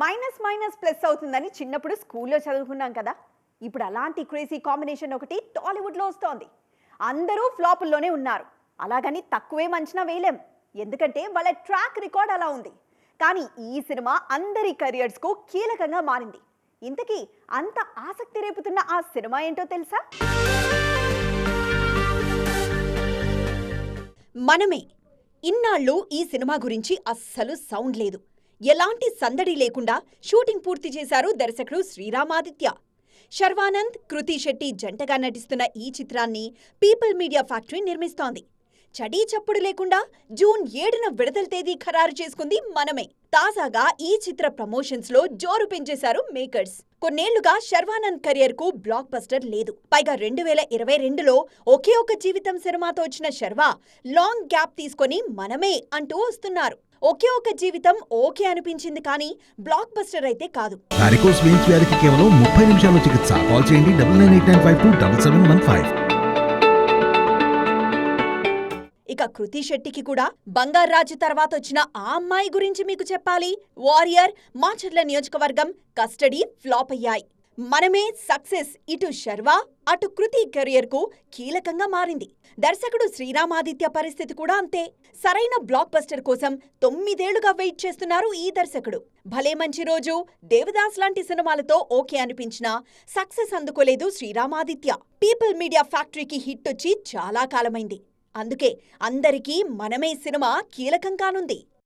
Minus minus plus అవుతుందని చిన్నప్పుడు స్కూల్లో చదువుకున్నాం కదా. ఇప్పుడు అలాంటి క్రేజీ కాంబినేషన్ ఒకటి టాలీవుడ్లో వస్తోంది. అందరూ ఫ్లాపుల్లోనే ఉన్నారు. అలాగని తక్కువే మంచినా వేయలేం. ఎందుకంటే వాళ్ళ ట్రాక్ రికార్డ్ అలా ఉంది. కానీ ఈ సినిమా అందరి కెరియర్స్కు కీలకంగా మారింది. ఇంతకీ అంత ఆసక్తి రేపుతున్న ఆ సినిమా ఏంటో తెలుసా? మనమే. ఇన్నాళ్ళు ఈ సినిమా గురించి అస్సలు సౌండ్ లేదు. ఎలాంటి సందడి లేకుండా షూటింగ్ పూర్తి చేశారు దర్శకుడు శ్రీరామాదిత్య. శర్వానంద్ కృతి శెట్టి జంటగా నటిస్తున్న ఈ చిత్రాన్ని పీపుల్ మీడియా ఫ్యాక్టరీ నిర్మిస్తోంది. చడీ చప్పుడు లేకుండా జూన్ ఏడున విడుదల తేదీ ఖరారు చేసుకుంది మనమే. తాజాగా ఈ చిత్ర ప్రమోషన్స్లో జోరు పెంచేశారు మేకర్స్. కొన్నేళ్ళుగా శర్వానంద్ కెరియర్కు బ్లాక్ బస్టర్ లేదు. పైగా రెండు వేల ఇరవై రెండులో ఒకే ఒక జీవితం సినిమాతో వచ్చిన శర్వా లాంగ్ గ్యాప్ తీసుకొని మనమే అంటూ వస్తున్నారు. ఒకే ఒక జీవితం ఓకే అనిపించింది కానీ బ్లాక్ బస్టర్ అయితే కాదు. వారికోస్ వెయిన్స్ వ్యాధికి కేవలం ముప్పై నిమిషాల్లో చికిత్స. కాల్ చేయండి double nine eight nine five two double seven one five. ఇక కృతి శెట్టికి కూడా బంగారాజు తర్వాత వచ్చిన ఆ అమ్మాయి గురించి మీకు చెప్పాలి. వారియర్ మాచర్ల నియోజకవర్గం కస్టడీ ఫ్లాప్ అయ్యాయి. మనమే సక్సెస్. ఇటు శర్వ అటు కృతి కెరియర్కు కీలకంగా మారింది. దర్శకుడు శ్రీరామాదిత్య పరిస్థితి కూడా అంతే. సరైన బ్లాక్ బస్టర్ కోసం తొమ్మిదేళ్ళుగా వెయిట్ చేస్తున్నారు ఈ దర్శకుడు. భలే మంచి రోజు. దేవదాస్ లాంటి సినిమాలతో ఓకే అనిపించినా సక్సెస్ అందుకోలేదు శ్రీరామాదిత్య. పీపుల్ మీడియా ఫ్యాక్టరీకి హిట్ వచ్చి చాలా కాలమైంది. అందుకే అందరికీ మనమే సినిమా కీలకం కానుంది.